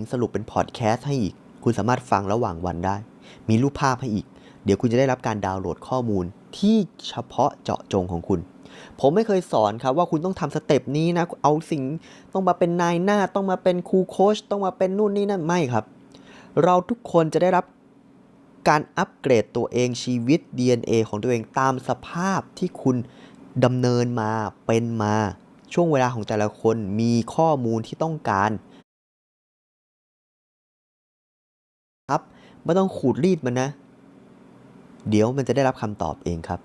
งสรุปเป็นพอดแคสต์ให้อีก คุณสามารถฟังระหว่างวันได้ มีรูปภาพให้อีก เดี๋ยวคุณจะได้รับการดาวน์โหลดข้อมูลที่เฉพาะเจาะจงของคุณ ผมไม่เคยสอนครับว่าคุณต้องทำสเต็ปนี้นะ เอาสิ่งต้องมาเป็นนายหน้า ต้องมาเป็นครูโค้ช ต้องมาเป็นนู่นนี่นั่น ไม่ครับ เราทุกคนจะได้รับการอัปเกรดตัวเองชีวิต DNA ของตัวเองตามสภาพที่คุณดำเนินมาเป็นมา ช่วงเวลาของแต่ละคนมีข้อมูลที่ต้องการ ไม่ต้องขูดรีดมันนะ เดี๋ยวมันจะได้รับคำตอบเองครับ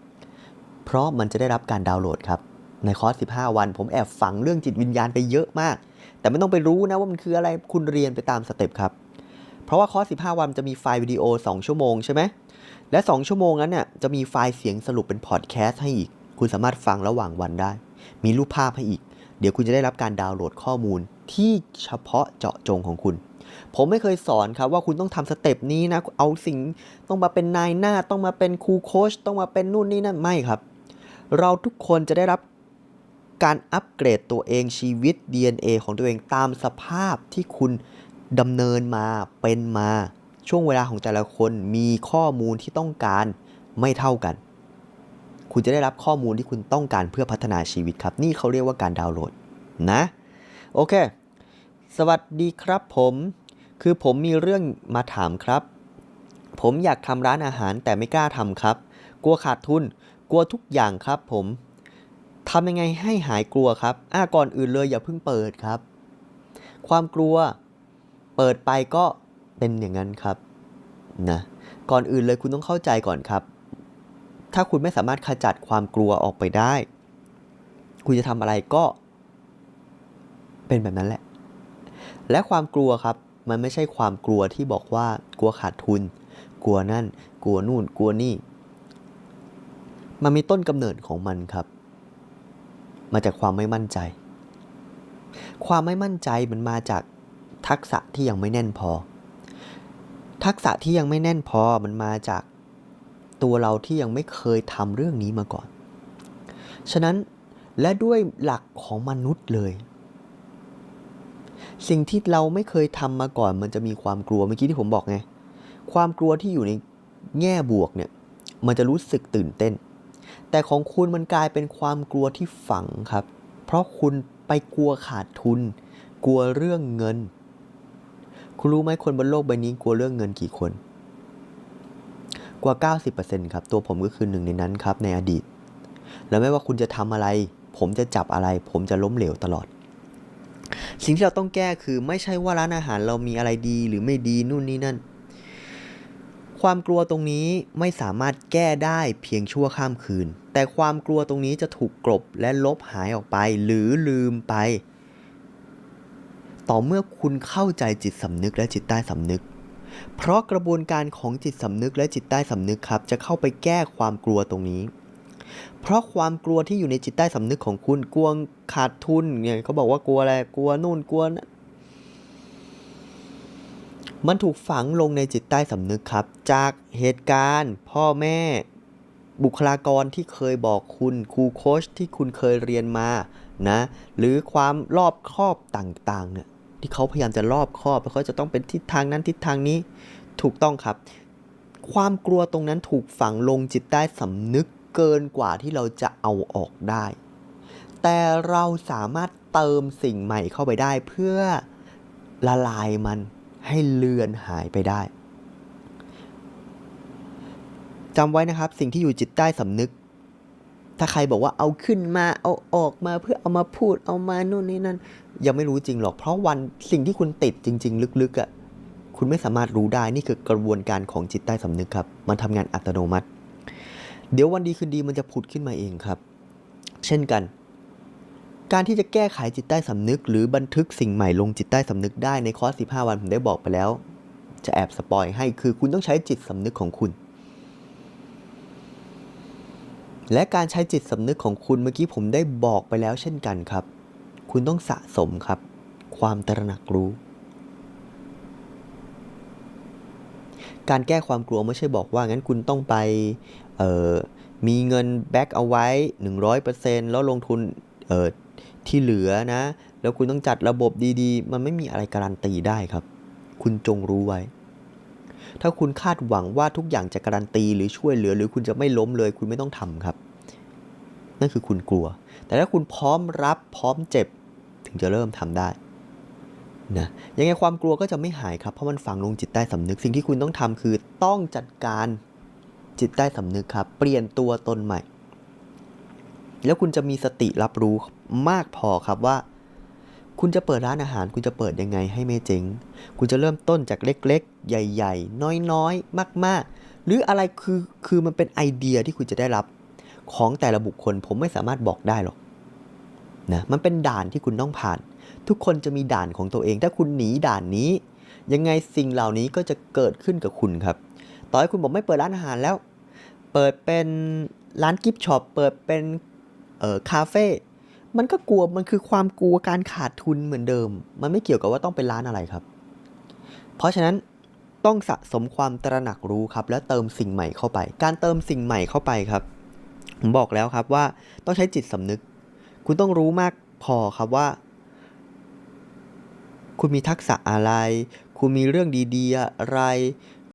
เพราะมันจะได้รับการดาวน์โหลดครับ ในคอร์ส 15 วัน ผมแอบฝังเรื่องจิตวิญญาณไปเยอะมาก แต่ไม่ต้องไปรู้นะว่ามันคืออะไรคุณเรียนไปตามสเต็ปครับ เพราะว่าคอร์ส 15 วันจะมีไฟล์วิดีโอ 2 ชั่วโมงใช่ไหมและ 2 ชั่วโมงนั้นเนี่ยจะมีไฟล์เสียงสรุปเป็นพอดแคสต์ให้อีก คุณสามารถฟังระหว่างวันได้ มีรูปภาพให้อีก เดี๋ยวคุณจะได้รับการดาวน์โหลดข้อมูลที่เฉพาะเจาะจงของคุณ ผมไม่เคยสอนครับว่าคุณต้องทำสเต็ปนี้นะ เอาสิ่งต้องมาเป็นนายหน้า ต้องมาเป็นครูโค้ชต้องมาเป็นนู่นนี่นั่นไม่ครับ เราทุกคนจะได้รับการอัปเกรดตัวเองชีวิต DNA ของตัวเองตามสภาพที่คุณดำเนินมาเป็นมาช่วงเวลาของแต่ละคนมีข้อมูลที่ต้องการไม่เท่ากัน คุณจะได้รับข้อมูลที่คุณต้องการเพื่อพัฒนาชีวิตครับ นี่เขาเรียกว่าการดาวน์โหลดนะ โอเค สวัสดีครับผม คือผมมีเรื่องมาถามครับ ผมอยากทำร้านอาหารแต่ไม่กล้าทำครับ กลัวขาดทุน กลัวทุกอย่างครับ ผมทำยังไงให้หายกลัวครับอ่าก่อนอื่นเลยอย่าเพิ่งเปิดครับ ความกลัวเปิดไปก็เป็นอย่างนั้นครับนะก่อนอื่นเลยคุณต้องเข้าใจก่อนครับ ถ้าคุณไม่สามารถขจัดความกลัวออกไปได้ คุณจะทำอะไรก็ เป็นแบบนั้นแหละ และความกลัวครับ มันไม่ใช่ความกลัวที่บอกว่ากลัวขาดทุน กลัวนั่น กลัวนู่น กลัวนี่ มันมีต้นกำเนิดของมันครับ มาจากความไม่มั่นใจ ความไม่มั่นใจมันมาจากทักษะที่ยังไม่แน่นพอ ทักษะที่ยังไม่แน่นพอมันมาจากตัวเราที่ยังไม่เคยทำเรื่องนี้มาก่อน ฉะนั้นและด้วยหลักของมนุษย์เลย สิ่งที่เราไม่เคยทำมาก่อน มันจะมีความกลัวเมื่อกี้ที่ผมบอกไง ความกลัวที่อยู่ในแง่บวกเนี่ย มันจะรู้สึกตื่นเต้น แต่ของคุณมันกลายเป็นความกลัวที่ฝังครับ เพราะคุณไปกลัวขาดทุน กลัวเรื่องเงิน คุณรู้ไหมคนบนโลกใบนี้กลัวเรื่องเงินกี่คน กว่า 90%ครับตัวผมก็คือหนึ่งในนั้นครับในอดีต แล้วไม่ว่าคุณจะทำอะไร ผมจะจับอะไร ผมจะล้มเหลวตลอด สิ่งที่เราต้องแก้คือไม่ใช่ว่าร้านอาหารเรามีอะไรดีหรือไม่ดีนู่นนี่นั่น ความกลัวตรงนี้ไม่สามารถแก้ได้เพียงชั่วข้ามคืน แต่ความกลัวตรงนี้จะถูกกลบและลบหายออกไป หรือลืมไป ต่อเมื่อคุณเข้าใจจิตสำนึกและจิตใต้สำนึก เพราะกระบวนการของจิตสำนึกและจิตใต้สำนึกครับ จะเข้าไปแก้ความกลัวตรงนี้ เพราะความกลัวที่อยู่ในจิตใต้สำนึกของคุณกลัวขาดทุนเนี่ยเขาบอกว่ากลัวอะไรกลัวนู่นกลัวนะมันถูกฝังลงในจิตใต้สำนึกครับ จากเหตุการณ์ พ่อแม่บุคลากรที่เคยบอกคุณครูโค้ชที่คุณเคยเรียนมานะหรือความรอบครอบต่างๆเนี่ยที่เขาพยายามจะรอบครอบแล้วเขาจะต้องเป็นทิศทางนั้นทิศทางนี้ถูกต้องครับ ความกลัวตรงนั้นถูกฝังลงจิตใต้สำนึก เกินกว่าที่เราจะเอาออกได้ แต่เราสามารถเติมสิ่งใหม่เข้าไปได้ เพื่อละลายมันให้เลือนหายไปได้จำไว้นะครับสิ่งที่อยู่จิตใต้สำนึก ถ้าใครบอกว่าเอาขึ้นมาเอาออกมาเพื่อเอามาพูดเอามานู่นนี่นั่นยังไม่รู้จริงหรอก เพราะวันสิ่งที่คุณติดจริง ๆ ลึกๆอะ่ะคุณไม่สามารถรู้ได้นี่คือกระบวนการของจิตใต้สำนึกครับ มันทำงานอัตโนมัติ เดี๋ยววันดีคืนดีมันจะผุดขึ้นมาเองครับ เช่นกัน การที่จะแก้ไขจิตใต้สำนึก หรือบันทึกสิ่งใหม่ลงจิตใต้สำนึกได้ในคอร์ส15 วันผมได้บอกไปแล้ว จะแอบสปอยให้คือคุณต้องใช้จิตสำนึกของคุณ และการใช้จิตสำนึกของคุณเมื่อกี้ผมได้บอกไปแล้วเช่นกันครับ คุณต้องสะสมครับ ความตระหนักรู้การแก้ความกลัวไม่ใช่บอกว่างั้นคุณต้องไป มีเงินแบ็กเอาไว้ 100%แล้วลงทุนเอ่อที่เหลือนะ แล้วคุณต้องจัดระบบดีๆ มันไม่มีอะไรการันตีได้ครับ คุณจงรู้ไว้ ถ้าคุณคาดหวังว่าทุกอย่างจะการันตีหรือช่วยเหลือ หรือคุณจะไม่ล้มเลย คุณไม่ต้องทำครับ นั่นคือคุณกลัว แต่ถ้าคุณพร้อมรับพร้อมเจ็บ ถึงจะเริ่มทำได้นะยังไงความกลัวก็จะไม่หายครับ เพราะมันฝังลงจิตใต้สำนึก สิ่งที่คุณต้องทำคือต้องจัดการ จิตใต้สำนึกครับ เปลี่ยนตัวตนใหม่ แล้วคุณจะมีสติรับรู้มากพอครับว่า คุณจะเปิดร้านอาหาร คุณจะเปิดยังไงให้ไม่เจ๊ง คุณจะเริ่มต้นจากเล็กๆ ใหญ่ ๆ น้อยๆ มาก ๆ หรืออะไรคือคือมันเป็นไอเดียที่คุณจะได้รับของแต่ละบุคคล ผมไม่สามารถบอกได้หรอกนะมันเป็นด่านที่คุณต้องผ่าน ทุกคนจะมีด่านของตัวเอง ถ้าคุณหนีด่านนี้ ยังไงสิ่งเหล่านี้ก็จะเกิดขึ้นกับคุณครับ ต่อให้คุณบอกไม่เปิดร้านอาหารแล้ว เปิดเป็นร้านกิฟต์ช็อป เปิดเป็นเอ่อคาเฟ่ มันก็กลัว มันคือความกลัวการขาดทุนเหมือนเดิม มันไม่เกี่ยวกับว่าต้องเป็นร้านอะไรครับ เพราะฉะนั้นต้องสะสมความตระหนักรู้ครับ แล้วเติมสิ่งใหม่เข้าไป การเติมสิ่งใหม่เข้าไปครับ ผมบอกแล้วครับว่าต้องใช้จิตสำนึก คุณต้องรู้มากพอครับว่า คุณมีทักษะอะไร คุณมีเรื่องดี ๆ อะไร